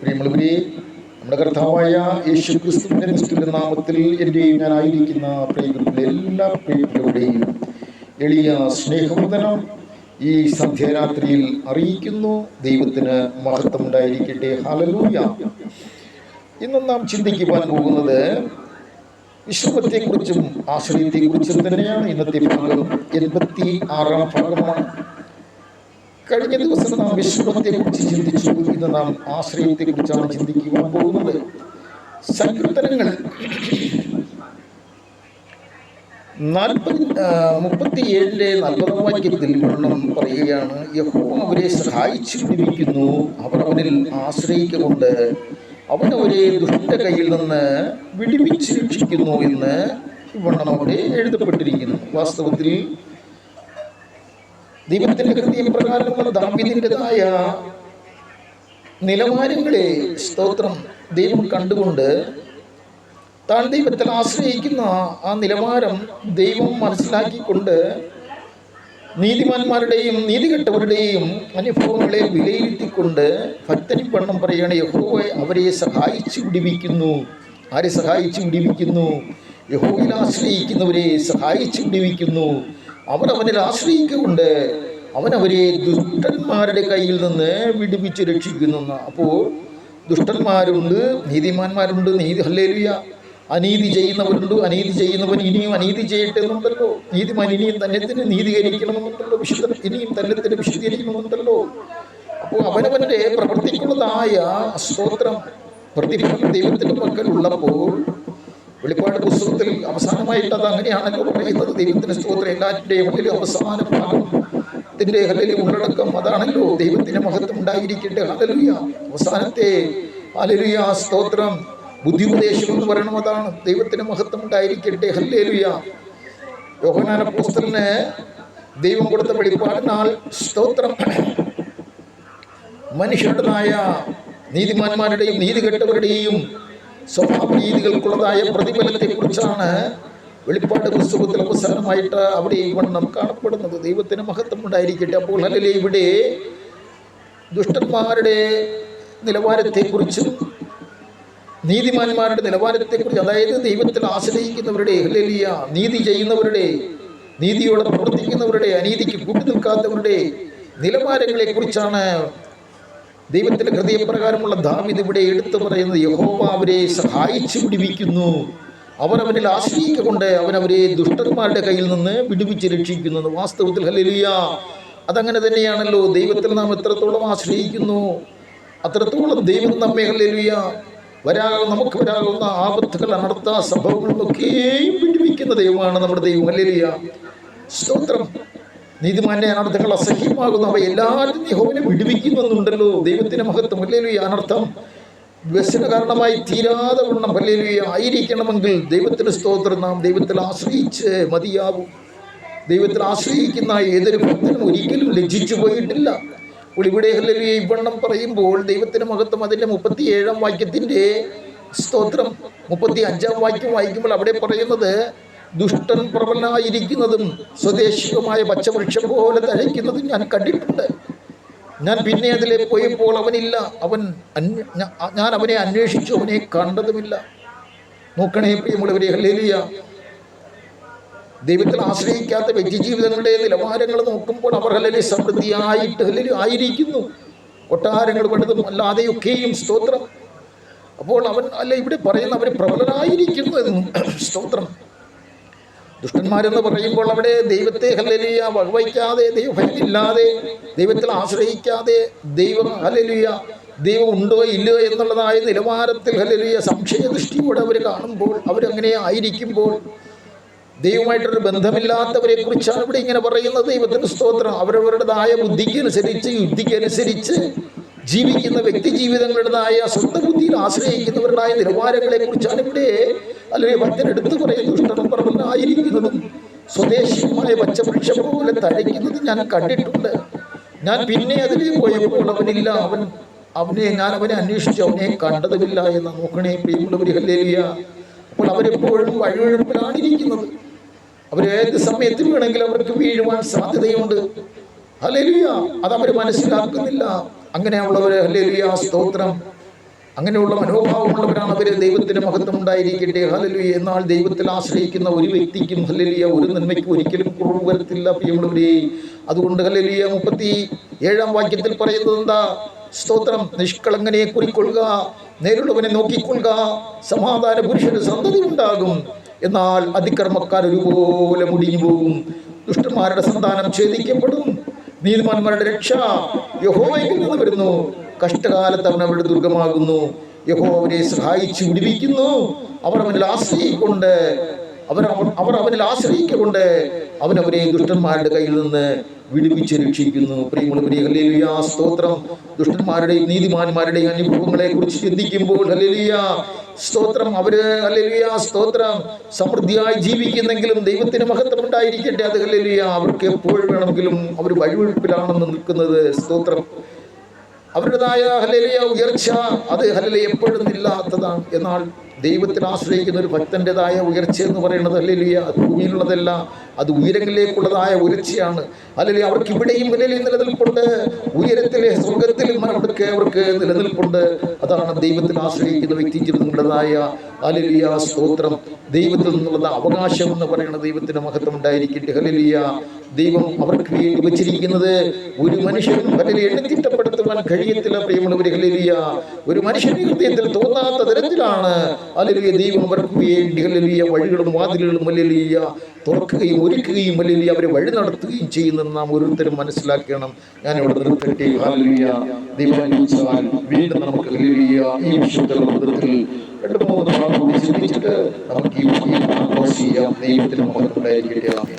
പ്രിയമുള്ളവരെ നമ്മുടെ കർത്താവായ യേശു ക്രിസ്തുവിന്റെ ക്രിസ്തുവിന്റെ നാമത്തിൽ എന്റെയും ഞാനായിരിക്കുന്ന പ്രിയങ്ങളുടെ എല്ലാ പ്രിയങ്ങളുടെയും എളിയ സ്നേഹമുദനം ഈ സന്ധ്യാരാത്രിയിൽ അറിയിക്കുന്നു. ദൈവത്തിന് മഹത്വം ഉണ്ടായിരിക്കട്ടെ. ഹാലലൂയ ഇന്ന് നാം ചിന്തിക്കുവാൻ പോകുന്നത് വിശ്രമത്തെക്കുറിച്ചും ആശ്രയത്തെക്കുറിച്ചും തന്നെയാണ് ഇന്നത്തെ ഭാഗം എൺപത്തി ആറാം ഭാഗമാണ്. കഴിഞ്ഞ ദിവസം നാം വിശ്രമത്തെക്കുറിച്ച് ചിന്തിച്ചു ഇന്ന് നാം ആശ്രയത്തെക്കുറിച്ചാണ് ചിന്തിക്കുവാൻ പോകുന്നത്. സങ്കീർത്തനങ്ങൾ നാൽപ്പത് മുപ്പത്തിയേഴിലെ നാൽപ്പതാം വാക്യത്തിൽ വണ്ണം പറയുകയാണ് യഹോ അവരെ സഹായിച്ചു പിടിപ്പിക്കുന്നു അവർ അവനിൽ ആശ്രയിക്കൊണ്ട് അവൻ അവരെ ദുഷ്ട കയ്യിൽ നിന്ന് വിടിവിച്ച് രക്ഷിക്കുന്നു എന്ന് ഇവണ്ണം അവിടെ എഴുതപ്പെട്ടിരിക്കുന്നു. വാസ്തവത്തിൽ ദൈവത്തിന്റെ കൃത്യം പ്രകാരമുള്ള ദാമ്യത്തിന്റെതായ നിലവാരങ്ങളെ സ്തോത്രം ദൈവം കണ്ടുകൊണ്ട് താൻ ദൈവത്തിൽ ആശ്രയിക്കുന്ന ആ നിലവാരം ദൈവം മനസ്സിലാക്കിക്കൊണ്ട് നീതിമാന്മാരുടെയും നീതികെട്ടവരുടെയും അനുഭവങ്ങളെ വിലയിരുത്തിക്കൊണ്ട് ഭക്തനി പണ്ണം പറയുകയാണ് യഹോവ അവരെ സഹായിച്ചു വിടിവിക്കുന്നു. ആരെ സഹായിച്ചു വിടിവിക്കുന്നു? യഹോയിൽ ആശ്രയിക്കുന്നവരെ സഹായിച്ചു വിടിവിക്കുന്നു. അവർ അവനിൽ അവൻ അവരെ ദുഷ്ടന്മാരുടെ കയ്യിൽ നിന്ന് വിടുവിച്ച് രക്ഷിക്കുന്നു. അപ്പോൾ ദുഷ്ടന്മാരുണ്ട് നീതിമാന്മാരുണ്ട് നീതി ഹല്ലേലുയ. അനീതി ചെയ്യുന്നവരുണ്ട് അനീതി ചെയ്യുന്നവൻ ഇനിയും അനീതി ചെയ്യട്ടെ എന്നുണ്ടല്ലോ. നീതിമാൻ ഇനിയും തന്നെ തന്നെ നീതീകരിക്കണമെന്നുണ്ടല്ലോ. വിശുദ്ധ ഇനിയും തന്നെ തന്നെ വിശുദ്ധീകരിക്കണമെന്നുണ്ടല്ലോ. അപ്പോൾ അവനവന്റെ പ്രവർത്തിക്കുന്നതായ സ്തോത്രം. പ്രതിഫലം ദൈവത്തിന്റെ പക്കൽ ഉള്ളപ്പോൾ വെളിപ്പാട് പുസ്തകത്തിൽ അവസാനമായിട്ട് അത് അങ്ങനെയാണല്ലോ പറയുന്നത്. ദൈവത്തിന്റെ സ്തോത്രം എല്ലാറ്റിന്റെയും ഉള്ളിൽ അവസാന ഭാഗത്തിന്റെ ഹലലി ഉള്ളടക്കം അതാണല്ലോ ദൈവത്തിന്റെ മഹത്വം ഉണ്ടായിരിക്കട്ടെ ഹലലുയ അവസാനത്തെ ഹലലുയ സ്തോത്രം. ബുദ്ധിപദേശം എന്ന് പറയണം അതാണ്. ദൈവത്തിന്റെ മഹത്വം ഉണ്ടായിരിക്കട്ടെ ഹല്ലേലുയ. യോഹനാന പുസ്തകന് ദൈവം കൊടുത്ത വെളിപ്പാടിനാൽ സ്തോത്രം. മനുഷ്യരുടേതായ നീതിമാന്മാരുടെയും നീതികെട്ടവരുടെയും സ്വഭാവ രീതികൾക്കുള്ളതായ പ്രതിഫലത്തെക്കുറിച്ചാണ് വെളിപ്പാട് പുസ്തകത്തിൽ അവസാനമായിട്ട് അവിടെ ഈ വണ്ണം കാണപ്പെടുന്നത്. ദൈവത്തിന് മഹത്വം ഉണ്ടായിരിക്കട്ടെ. അപ്പോൾ അല്ലെങ്കിൽ ഇവിടെ ദുഷ്ടന്മാരുടെ നിലവാരത്തെക്കുറിച്ചും നീതിമാന്മാരുടെ നിലവാരത്തെക്കുറിച്ച് അതായത് ദൈവത്തിൽ ആശ്രയിക്കുന്നവരുടെ ഹല്ലേലൂയ നീതി ചെയ്യുന്നവരുടെ നീതിയോടെ പ്രവർത്തിക്കുന്നവരുടെ അനീതിക്ക് കൂട്ടി നിൽക്കാത്തവരുടെ നിലവാരങ്ങളെക്കുറിച്ചാണ് ദൈവത്തിന്റെ ഹൃദയപ്രകാരമുള്ള ദാവിദ് ഇവിടെ എടുത്തു പറയുന്നത് യഹോവ അവരെ സഹായിച്ചു പിടിപ്പിക്കുന്നു അവർ അവനിൽ ആശ്രയിക്കൊണ്ട് അവനവരെ ദുഷ്ടന്മാരുടെ കയ്യിൽ നിന്ന് വിടുവിച്ച് രക്ഷിക്കുന്നു വാസ്തവത്തിൽ ഹല്ലേലൂയ. അതങ്ങനെ തന്നെയാണല്ലോ. ദൈവത്തിൽ നാം എത്രത്തോളം ആശ്രയിക്കുന്നു? അത്രത്തോളം ദൈവം നമ്മെ ഹല്ലേലൂയ. വരാ നമുക്ക് വരാകുന്ന ആപത്തുകൾ അനർത്ഥ സംഭവങ്ങളിലൊക്കെയും വിടുവിക്കുന്ന ദൈവമാണ് നമ്മുടെ ദൈവം. ഹല്ലേലൂയ. സ്തോത്രം. നീതിമാന്റെ അനർത്ഥങ്ങൾ അസഹ്യമാകുന്നു അവ എല്ലാവരും യഹോവനെ വിടുവിക്കുന്നുണ്ടല്ലോ ദൈവത്തിന്റെ മഹത്വം. അല്ലേലു അനർത്ഥം വ്യസന കാരണമായി തീരാതെ വണ്ണം അല്ലേലു ആയിരിക്കണമെങ്കിൽ ദൈവത്തിന്റെ സ്തോത്രം. നാം ദൈവത്തിൽ ആശ്രയിച്ച് മതിയാവും. ദൈവത്തിൽ ആശ്രയിക്കുന്ന ഏതൊരു ഭക്തനും ഒരിക്കലും ലജ്ജിച്ചു പോയിട്ടില്ല. ഇവിടെ ഹല്ലേലു ഇവണ്ണം വണ്ണം പറയുമ്പോൾ ദൈവത്തിന്റെ മഹത്വം അതിന്റെ മുപ്പത്തി ഏഴാം വാക്യത്തിന്റെ സ്തോത്രം മുപ്പത്തി അഞ്ചാം വാക്യം വായിക്കുമ്പോൾ അവിടെ പറയുന്നത് ദുഷ്ടൻ പ്രബലനായിരിക്കുന്നതും സ്വദേശികമായ പച്ചവൃക്ഷം പോലെ തഴയ്ക്കുന്നതും ഞാൻ കണ്ടിട്ടുണ്ട്. ഞാൻ പിന്നെ അതിലെ പോയപ്പോൾ അവനില്ല. അവൻ ഞാൻ അവനെ അന്വേഷിച്ചു. അവനെ കണ്ടതുമില്ല. നോക്കണേ പ്രിയമുള്ളവരെ ഹല്ലേലൂയ. ദൈവത്തിൽ ആശ്രയിക്കാത്ത വ്യക്തിജീവിതങ്ങളുടെ നിലവാരങ്ങൾ നോക്കുമ്പോൾ അവർ ഹലലി സമൃദ്ധിയായിട്ട് ഹലലി ആയിരിക്കുന്നു. കൊട്ടാരങ്ങൾ പണിതും അല്ലാതെയൊക്കെയും സ്തോത്രം. അപ്പോൾ അവൻ അല്ല ഇവിടെ പറയുന്ന അവർ പ്രബലനായിരിക്കുന്നു സ്തോത്രം. ദുഷ്ടന്മാരെന്ന് പറയുമ്പോൾ അവിടെ ദൈവത്തെ ഹലലിയ വകവയ്ക്കാതെ ദൈവഭയമില്ലാതെ ദൈവത്തിൽ ആശ്രയിക്കാതെ ദൈവം ഹലലിയ ദൈവം ഉണ്ടോ ഇല്ലയോ എന്നുള്ളതായ നിലവാരത്തിൽ ഹലലിയ സംശയദൃഷ്ടിയോടെ അവർ കാണുമ്പോൾ അവരങ്ങനെ ആയിരിക്കുമ്പോൾ ദൈവമായിട്ടൊരു ബന്ധമില്ലാത്തവരെ കുറിച്ചാണ് ഇവിടെ ഇങ്ങനെ പറയുന്നത്. ദൈവത്തിന്റെ സ്തോത്രം. അവരവരുടേതായ ബുദ്ധിക്ക് അനുസരിച്ച് യുദ്ധിക്ക് അനുസരിച്ച് ജീവിക്കുന്ന വ്യക്തി ജീവിതങ്ങളുടേതായ സ്വന്തം ബുദ്ധിയിൽ ആശ്രയിക്കുന്നവരുടായ നിലവാരങ്ങളെ കുറിച്ചാണ് ഇവിടെ അല്ലെങ്കിൽ ഭക്തൻ എടുത്തു പറയുന്ന പച്ചവൃക്ഷം പോലെ തഴയ്ക്കുന്നത് ഞാൻ കണ്ടിട്ടുണ്ട്. ഞാൻ പിന്നെ അതിൽ പോയപ്പോൾ അവനില്ല. അവൻ അവനെ ഞാൻ അവനെ അന്വേഷിച്ചു. അവനെ കണ്ടതുമില്ല എന്ന് നോക്കണേ പ്രിയമുള്ളവർ ഹല്ലേലിയ അപ്പോൾ അവരെപ്പോഴും വഴിവഴുപ്പിലാണ് ഇരിക്കുന്നത് അവരേത് സമയത്തും വേണമെങ്കിൽ അവർക്ക് വീഴുവാൻ സാധ്യതയുണ്ട്. ഹല്ലേലൂയ. അത് അവർ മനസ്സിലാക്കുന്നില്ല. അങ്ങനെയുള്ളവർ ഹല്ലേലൂയ സ്തോത്രം. അങ്ങനെയുള്ള മനോഭാവമുള്ളവരാണ് അവർ. ദൈവത്തിന്റെ മഹത്വം ഉണ്ടായിരിക്കട്ടെ. ഹലലുയ എന്നാൽ ദൈവത്തിൽ ആശ്രയിക്കുന്ന ഒരു വ്യക്തിക്കും ഹലലിയ ഒരു നന്മയ്ക്കും ഒരിക്കലും കുറവ് വരത്തില്ല പ്രിയമുള്ളവരെ. അതുകൊണ്ട് ഹലലിയ മുപ്പത്തി ഏഴാം വാക്യത്തിൽ പറയുന്നത് എന്താ? സ്തോത്രം. നിഷ്കളങ്കനെ കുറിക്കൊള്ളുക നേരിടുവനെ നോക്കിക്കൊള്ളുക. സമാധാന പുരുഷന് സന്തതി ഉണ്ടാകും. എന്നാൽ അതിക്രമക്കാർ ഒരുപോലെ മുടിഞ്ഞു പോകും ദുഷ്ടന്മാരുടെ സന്താനം ഛേദിക്കപ്പെടും. നീതിമാന്മാരുടെ രക്ഷ യഹോവയിൽ നിന്ന് വരുന്നു. കഷ്ടകാലത്ത് അവൻ അവരുടെ ദുർഗമാകുന്നു. യഹോ അവരെ സഹായിച്ചു വിടിവിക്കുന്നു. അവർ അവനിൽ ആശ്രയിക്കൊണ്ട് അവർ അവർ അവനിൽ ആശ്രയിക്കൊണ്ട് അവനവരെ ദുഷ്ടന്മാരുടെ കയ്യിൽ നിന്ന് വിടുവിച്ച് രക്ഷിക്കുന്നു. സ്തോത്രം. ദുഷ്ടന്മാരുടെയും നീതിമാന്മാരുടെയും അനുഭവങ്ങളെ കുറിച്ച് ചിന്തിക്കുമ്പോൾ സ്തോത്രം. അവർ ഹല്ലേലൂയ സ്തോത്രം. സമൃദ്ധിയായി ജീവിക്കുന്നെങ്കിലും ദൈവത്തിന് മഹത്വം ഉണ്ടായിരിക്കട്ടെ അത് ഹല്ലേലൂയ. അവർക്ക് എപ്പോൾ വേണമെങ്കിലും അവർ വഴിവെടുപ്പിലാണെന്ന് നിൽക്കുന്നത് സ്തോത്രം. അവരുടേതായ ഹലലിയ ഉയർച്ച. അത് ഹലല എപ്പോഴും ഇല്ലാത്തതാണ്. എന്നാൽ ദൈവത്തിൽ ആശ്രയിക്കുന്ന ഒരു ഭക്തന്റെതായ ഉയർച്ച എന്ന് പറയുന്നത് അല്ലെങ്കിൽ അത് ഭൂമിയിലുള്ളതല്ല അത് ഉയരങ്ങളിലേക്കുള്ളതായ ഉയർച്ചയാണ്. അല്ലെങ്കിൽ അവർക്ക് ഇവിടെയും വിലയിൽ നിലനിൽപ്പുണ്ട്. ഉയരത്തിലെ സ്വർഗത്തിലും അവർക്ക് അവർക്ക് നിലനിൽപ്പുണ്ട്. അതാണ് ദൈവത്തിൽ ആശ്രയിക്കുന്ന വ്യക്തി ജീവിതങ്ങളുടേതായ അലലിയ സ്തോത്രം. ദൈവത്തിൽ നിന്നുള്ള അവകാശം എന്ന് പറയുന്ന ദൈവത്തിന് മഹത്വം ഉണ്ടായിരിക്കട്ടെ. ഹലലിയ ദൈവം അവർക്ക് വേണ്ടി വെച്ചിരിക്കുന്നത് ഒരു മനുഷ്യൻ ഹലലി എണ്ണിത്തിട്ടപ്പെടുത്തുവാൻ കഴിയത്തില്ല. പ്രിയമുള്ളവർ ഹലലിയ ഒരു മനുഷ്യന്റെ ഹൃദയത്തിൽ തോന്നാത്ത തരത്തിലാണ് ഹലലിയ ദൈവം അവർക്ക് വേണ്ടി ഹലലിയ വഴികളും വാതിലുകളും ഹലലിയ തുറക്കുകയും ഒരുക്കുകയും ഹലലിയ അവരെ വഴി നടത്തുകയും ചെയ്യുന്നത് നാം ഓരോരുത്തരും മനസ്സിലാക്കണം. ഞാൻ ഇവിടെ നിർത്തട്ടെ. ഹലലിയ ദൈവം വീണ്ടും നമുക്ക് ഈ വിഷയത്തിൽ രണ്ട് മൂന്ന് നമുക്ക് ഈ ദൈവത്തിന് ആമേൻ.